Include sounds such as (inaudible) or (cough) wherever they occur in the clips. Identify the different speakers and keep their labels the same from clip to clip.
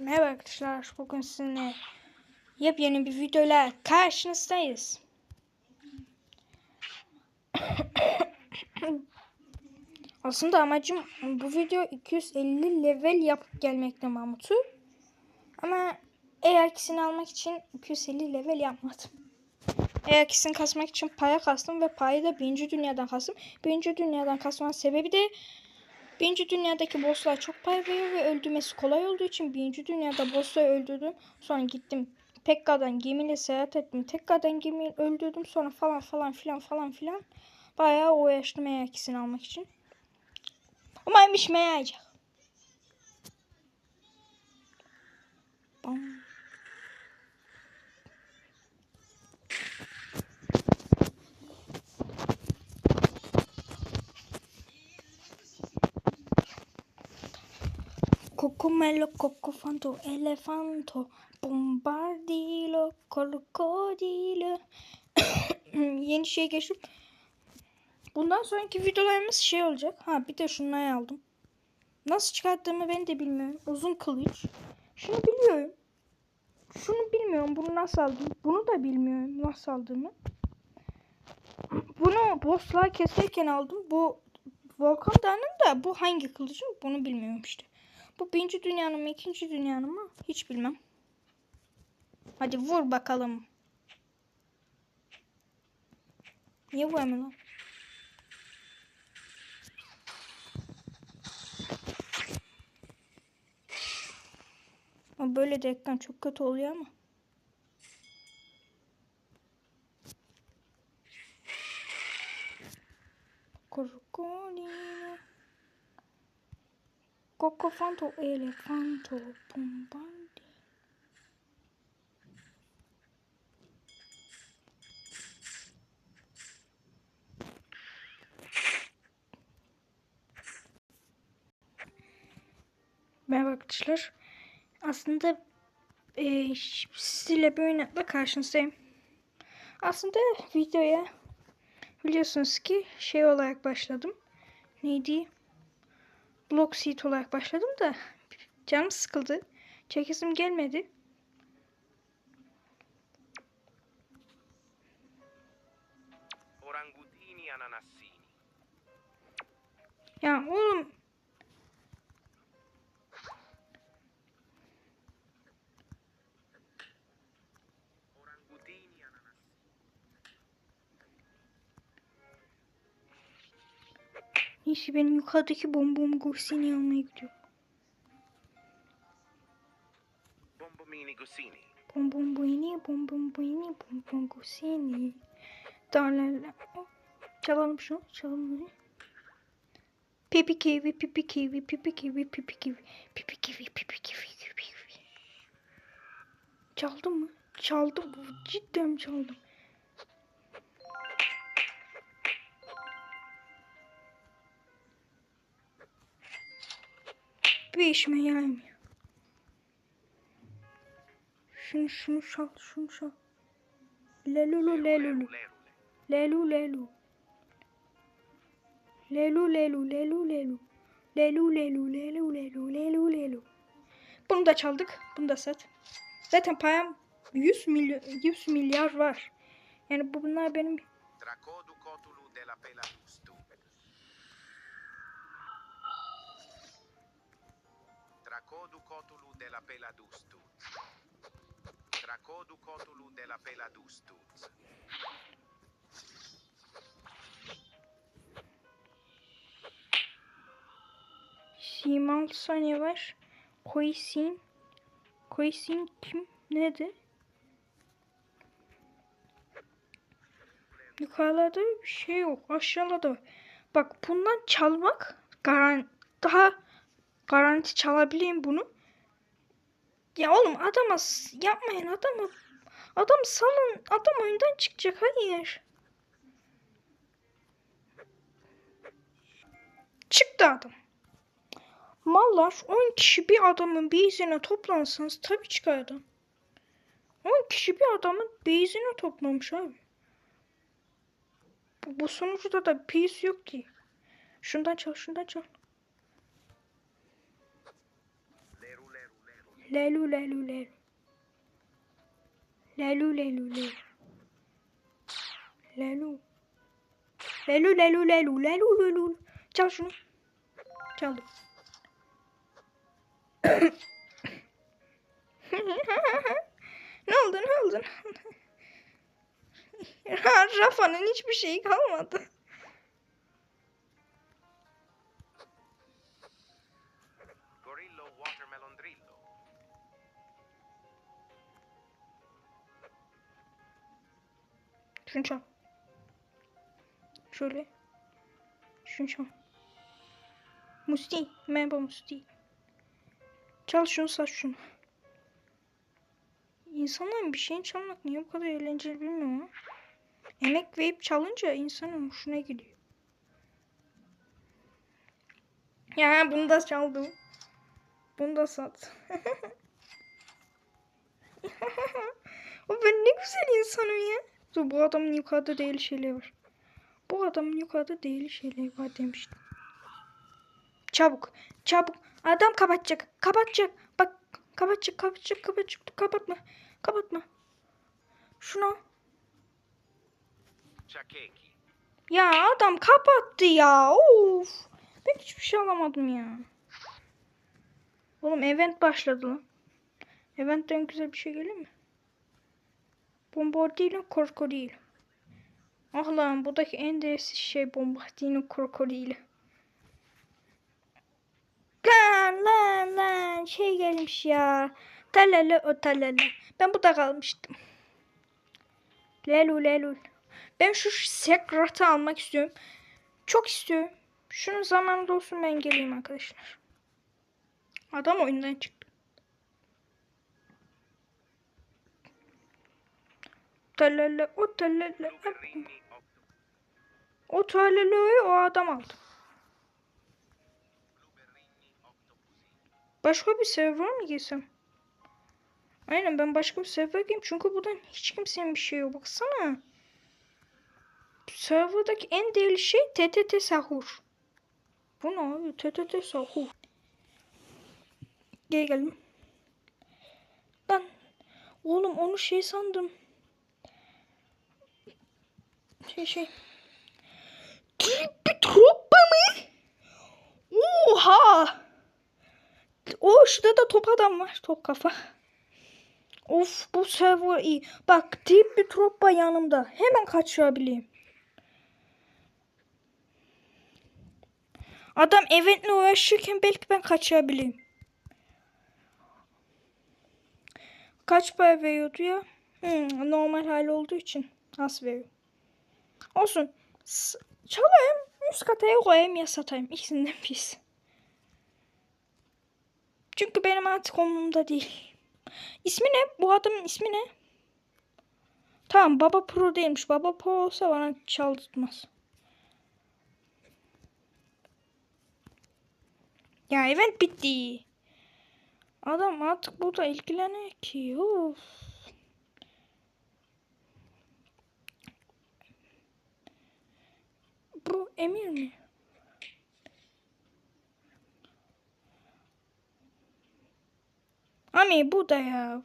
Speaker 1: Merhaba arkadaşlar. Bugün sizinle yepyeni bir videoyla karşınızdayız. (coughs) Aslında amacım bu video 250 level yapıp gelmekte Mahmut'u. Ama eğer ikisini almak için 250 level yapmadım. Eğer ikisini kasmak için para kastım ve parayı da birinci dünyadan kastım. Birinci dünyadan kasmanın sebebi de Birinci dünyadaki bosslar çok pay veriyor ve öldürmesi kolay olduğu için birinci dünyada bossları öldürdüm. Sonra gittim tekrardan gemiyle seyahat ettim. Tekrardan gemiyi öldürdüm. Sonra falan falan filan falan filan. Bayağı uğraştım eğer ikisini almak için. Umarım işime yarayacak. Bam. Cocomelo, cocofanto, elefanto, bombardilo, krokodilo. (coughs) Yeni şey geçtim. Bundan sonraki videolarımız şey olacak. Ha bir de şunları aldım. Nasıl çıkarttığımı ben de bilmiyorum. Uzun kılıç. Şunu biliyorum. Şunu bilmiyorum. Bunu nasıl aldım? Bunu da bilmiyorum nasıl aldığımı. Bunu bosslar keserken aldım. Bu Volkan Dağı'nın da bu hangi kılıcım bunu bilmiyorum işte. Bu birinci dünyanın mı ikinci dünyanın mı hiç bilmem. Hadi vur bakalım. Niye vuramıyor lan? Ama böyle de ekran çok kötü oluyor ama. Krokodilo. Cocofanto, elefanto, bombandi. Merhaba arkadaşlar. Aslında e, sizinle bir oynatma karşınızdayım. Aslında videoya biliyorsunuz ki şey olarak başladım. Neydi? Block seat olarak başladım da canım sıkıldı. Çekesim gelmedi. Ya oğlum neyse benim yukarıdaki bombom Gorsini almaya gidiyorum.
Speaker 2: Bombomini gusini.
Speaker 1: Bombom boyni, bombom Gorsini. Darlarla. Çalalım şunu, çalalım bunu. Pipi kiwi, pipi kiwi, pipi kiwi, pipi kiwi, pipi kiwi, pipi kiwi, pipi kiwi. Çaldım mı? Çaldım. Cidden çaldım. Bir işime yaramıyor. Şunu şunu çal, şunu çal. Lelulu lelulu. Lelu lelu. Lelu lelu lelu lelu. Lelu lelu lelu lelu lelu lelu. Bunu da çaldık. Bunu da sat. Zaten param 100 milyon 100 milyar var. Yani bu bunlar benim
Speaker 2: Tracodu cotulu della peladustu. Tracodu cotulu della peladustu. Tracodu cotulu della peladustu.
Speaker 1: Simal saniye var. Koisin. Koisin kim? Nedir? Yukarılarda bir şey yok. Aşağıda. Bak bundan çalmak garan daha garanti çalabileyim bunu. Ya oğlum adama yapmayın adamı. Adam salın. Adam oyundan çıkacak. Hayır. Çıktı adam. Mallar 10 kişi bir adamın base'ine toplansanız tabii çıkar adam. 10 kişi bir adamın base'ine toplamış abi. Bu, bu sonuçta da peace yok ki. Şundan çal, şundan çal. Lelu lelu lelu. Lelu lelu lelu. Lelu. Lelu lelu lelu lelu lelu. Çal şunu. Çaldım. (coughs) ne oldu ne oldu? (laughs) Rafa'nın hiçbir şeyi kalmadı. Şunu çal. Şöyle. Şunu çal. Musti. Merhaba Musti. Çal şunu saç şunu. İnsanların bir şeyin çalmak niye bu kadar eğlenceli bilmiyorum ama. Emek verip çalınca insanın hoşuna gidiyor. Ya bunu da çaldım. Bunu da sat. (laughs) o ben ne güzel insanım ya. Dur bu adamın yukarıda değil şeyleri var. Bu adamın yukarıda değil şeyleri var demiştim. Çabuk. Çabuk. Adam kapatacak. Kapatacak. Bak kapatacak. Kapatacak. Kapatacak. Kapatma. Kapatma. Şunu. Ya adam kapattı ya. Of. Ben hiçbir şey alamadım ya. Oğlum event başladı lan. Eventten güzel bir şey gelir mi? Bombardino krokodil. Ah lan buradaki en değersiz şey bombardino krokodili. Lan lan lan şey gelmiş ya. Talala o talala. Ben burada kalmıştım. Lelul lelul. Ben şu sekratı almak istiyorum. Çok istiyorum. Şunun zamanında olsun ben geleyim arkadaşlar. Adam oyundan çıktı. Talala o talala.
Speaker 2: Luberini octopus.
Speaker 1: O adam aldı. Başka bir server mı girsem? Aynen ben başka bir server gireyim. Çünkü buradan hiç kimsenin bir şey yok. Baksana. Serverdaki en değerli şey TTT sahur. Bu ne abi? TTT sahur. Gel geldim. Ben oğlum onu şey sandım. Şey şey. Bir troppa mı? Oha! O şurada da top adam var. Top kafa. Of bu server iyi. Bak deyip bir troppa yanımda. Hemen kaçırabileyim. Adam eventle uğraşırken belki ben kaçırabileyim. Kaç para veriyordu ya? Hmm, normal hali olduğu için az veriyor. Olsun. Çalayım. Üst kataya koyayım ya satayım. İkisinden birisi. Çünkü benim artık umurumda değil. İsmi ne? Bu adamın ismi ne? Tamam Baba Pro değilmiş. Baba Pro olsa bana çaldırtmaz. Ya event bitti. Adam artık burada ilgileniyor ki. Of. Bu Emir mi? Ami bu da ya.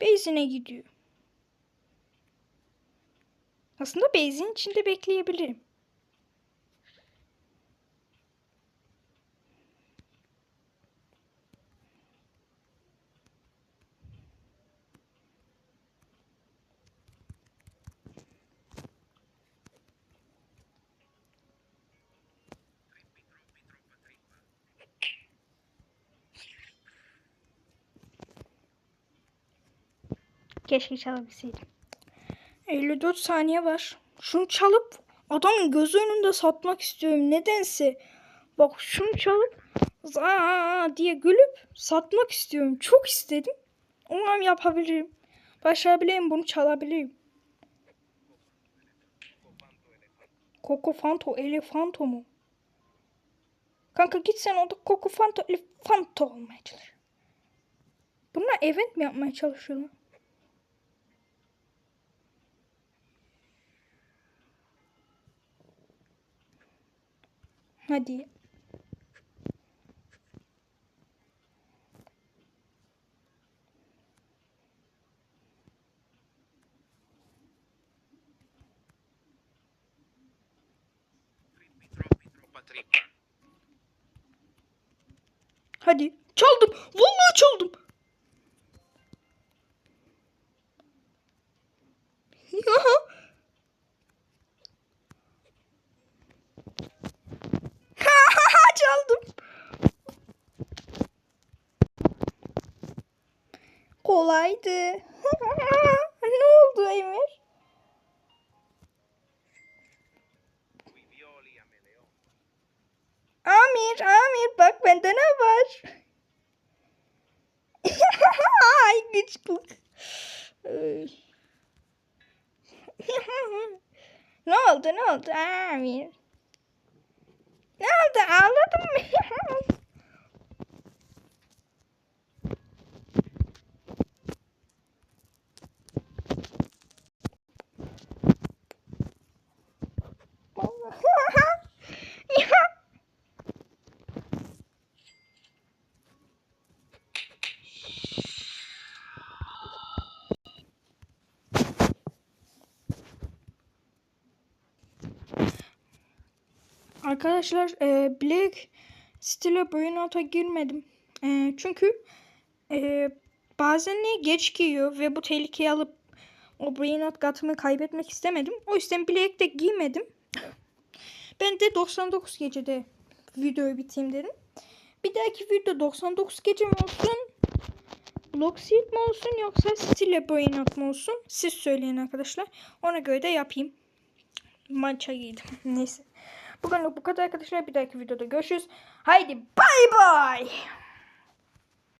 Speaker 1: Beyzine gidiyor. Aslında Beyzin içinde bekleyebilirim. Keşke çalabilseydim. 54 saniye var. Şunu çalıp adamın gözü önünde satmak istiyorum. Nedense. Bak şunu çalıp Zaa diye gülüp satmak istiyorum. Çok istedim. Umarım yapabilirim. Başarabilirim bunu çalabilirim. Coco Fanto Elefanto mu? Kanka git sen orada Coco Fanto Elefanto olmaya çalış. Bunlar event mi yapmaya çalışıyorlar? Hadi. Hadi. Çaldım. Vallahi çaldım. Aha. Kolaydı. (laughs) ne oldu Emir? Amir, Amir bak bende ne var? (laughs) Ay gıcıklık. (laughs) Ne oldu ne oldu Amir? Ne oldu ağladın mı? Arkadaşlar e, Black Steel'e Burnout'a girmedim. E, çünkü e, bazen ne geç giyiyor ve bu tehlikeyi alıp o Burnout katımı kaybetmek istemedim. O yüzden Black'te giymedim. Ben de 99 gecede videoyu biteyim dedim. Bir dahaki video 99 gece mi olsun? Blockseed mi olsun yoksa Steel'e Burnout mu olsun? Siz söyleyin arkadaşlar. Ona göre de yapayım. Maça giydim. (laughs) Neyse. Bugünlük bu kadar arkadaşlar. Bir dahaki videoda görüşürüz. Haydi bay bay.